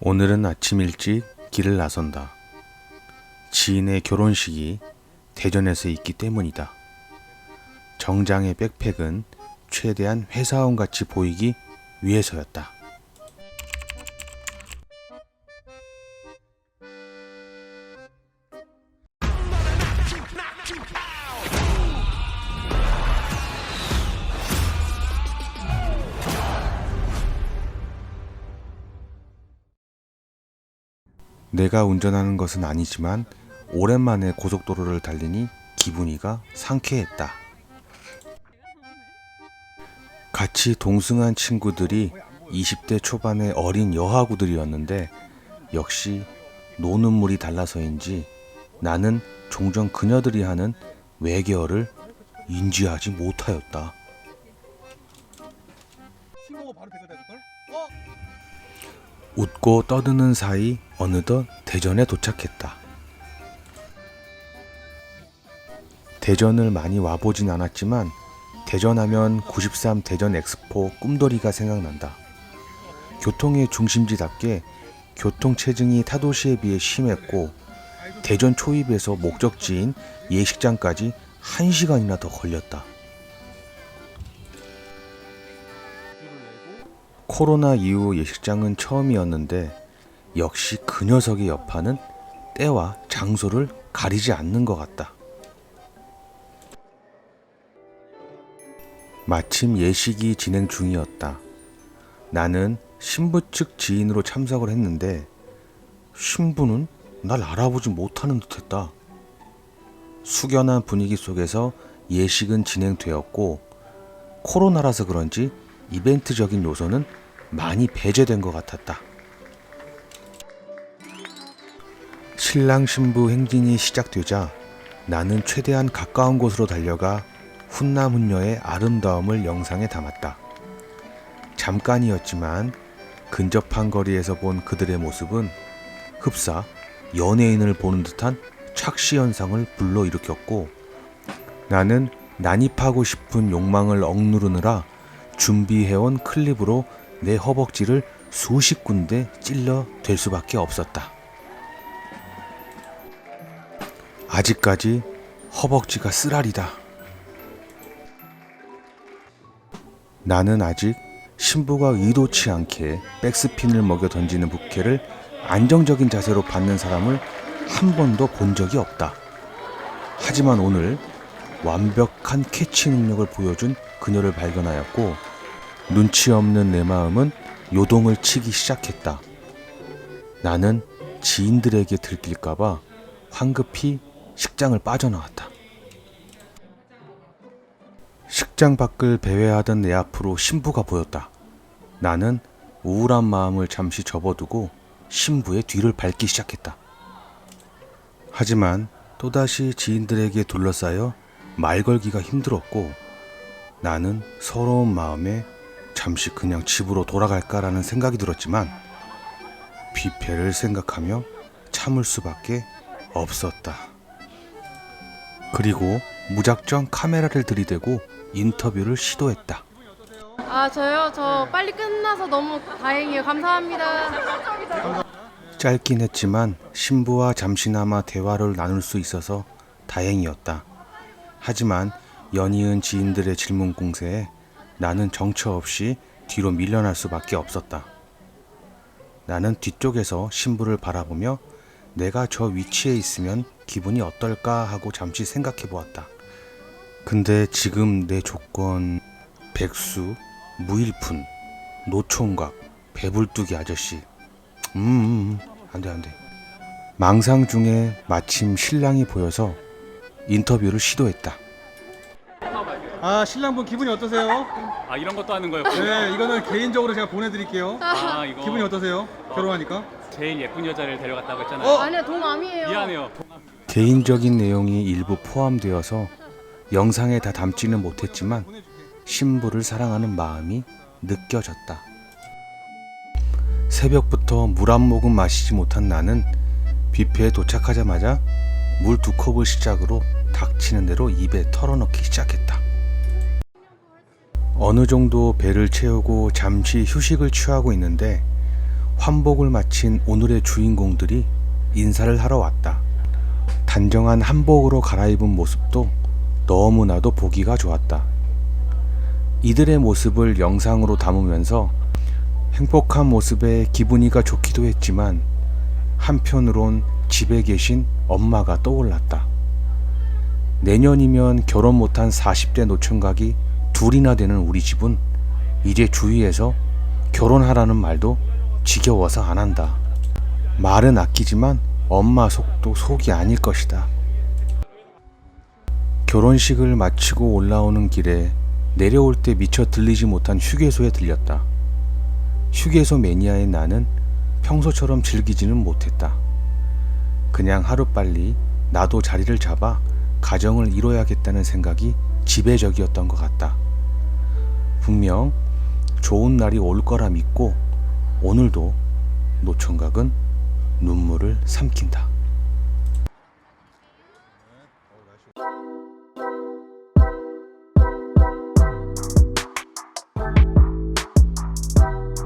오늘은 아침 일찍 길을 나선다. 지인의 결혼식이 대전에서 있기 때문이다. 정장의 백팩은 최대한 회사원 같이 보이기 위해서였다. 내가 운전하는 것은 아니지만 오랜만에 고속도로를 달리니 기분이가 상쾌했다. 같이 동승한 친구들이 20대 초반의 어린 여하구들이었는데 역시 노는 물이 달라서인지 나는 종종 그녀들이 하는 외계어를 인지하지 못하였다. 웃고 떠드는 사이 어느덧 대전에 도착했다. 대전을 많이 와보진 않았지만 대전하면 93 대전 엑스포 꿈돌이가 생각난다. 교통의 중심지답게 교통체증이 타도시에 비해 심했고 대전 초입에서 목적지인 예식장까지 1시간이나 더 걸렸다. 코로나 이후 예식장은 처음이었는데 역시 그 녀석의 여파는 때와 장소를 가리지 않는 것 같다. 마침 예식이 진행 중이었다. 나는 신부 측 지인으로 참석을 했는데 신부는 날 알아보지 못하는 듯했다. 숙연한 분위기 속에서 예식은 진행되었고 코로나라서 그런지 이벤트적인 요소는 많이 배제된 것 같았다. 신랑 신부 행진이 시작되자 나는 최대한 가까운 곳으로 달려가 훈남 훈녀의 아름다움을 영상에 담았다. 잠깐이었지만 근접한 거리에서 본 그들의 모습은 흡사 연예인을 보는 듯한 착시 현상을 불러일으켰고 나는 난입하고 싶은 욕망을 억누르느라 준비해온 클립으로 내 허벅지를 수십 군데 찔러 댈 수밖에 없었다. 아직까지 허벅지가 쓰라리다. 나는 아직 신부가 의도치 않게 백스핀을 먹여 던지는 부케를 안정적인 자세로 받는 사람을 한 번도 본 적이 없다. 하지만 오늘 완벽한 캐치 능력을 보여준 그녀를 발견하였고 눈치 없는 내 마음은 요동을 치기 시작했다. 나는 지인들에게 들킬까봐 황급히 식장을 빠져나왔다. 식장 밖을 배회하던 내 앞으로 신부가 보였다. 나는 우울한 마음을 잠시 접어두고 신부의 뒤를 밟기 시작했다. 하지만 또다시 지인들에게 둘러싸여 말 걸기가 힘들었고 나는 서러운 마음에 잠시 그냥 집으로 돌아갈까라는 생각이 들었지만 뷔페를 생각하며 참을 수밖에 없었다. 그리고 무작정 카메라를 들이대고 인터뷰를 시도했다. 아 저요? 저 빨리 끝나서 너무 다행이에요. 감사합니다. 짧긴 했지만 신부와 잠시나마 대화를 나눌 수 있어서 다행이었다. 하지만 연이은 지인들의 질문 공세에 나는 정처 없이 뒤로 밀려날 수밖에 없었다. 나는 뒤쪽에서 신부를 바라보며 내가 저 위치에 있으면 기분이 어떨까 하고 잠시 생각해 보았다. 근데 지금 내 조건 백수, 무일푼, 노총각, 배불뚝이 아저씨. 음, 음, 음. 안돼 안 돼. 망상 중에 마침 신랑이 보여서 인터뷰를 시도했다. 아 신랑분 기분이 어떠세요? 아 이런 것도 하는 거였고 네 이거는 개인적으로 제가 보내드릴게요 아 이거 기분이 어떠세요? 결혼하니까? 제일 예쁜 여자를 데려갔다고 했잖아요 어? 아니요 동암이에요. 미안해요 개인적인 내용이 일부 포함되어서 영상에 다 담지는 못했지만 신부를 사랑하는 마음이 느껴졌다. 새벽부터 물 한 모금 마시지 못한 나는 뷔페에 도착하자마자 물 두 컵을 시작으로 닥치는 대로 입에 털어넣기 시작했다. 어느 정도 배를 채우고 잠시 휴식을 취하고 있는데 환복을 마친 오늘의 주인공들이 인사를 하러 왔다. 단정한 한복으로 갈아입은 모습도 너무나도 보기가 좋았다. 이들의 모습을 영상으로 담으면서 행복한 모습에 기분이가 좋기도 했지만 한편으론 집에 계신 엄마가 떠올랐다. 내년이면 결혼 못한 40대 노총각이 둘이나 되는 우리 집은 이제 주위에서 결혼하라는 말도 지겨워서 안 한다. 말은 아끼지만 엄마 속도 속이 아닐 것이다. 결혼식을 마치고 올라오는 길에 내려올 때 미처 들리지 못한 휴게소에 들렸다. 휴게소 매니아의 나는 평소처럼 즐기지는 못했다. 그냥 하루빨리 나도 자리를 잡아 가정을 이뤄야겠다는 생각이 지배적이었던 것 같다. 분명 좋은 날이 올 거라 믿고 오늘도 노총각은 눈물을 삼킨다.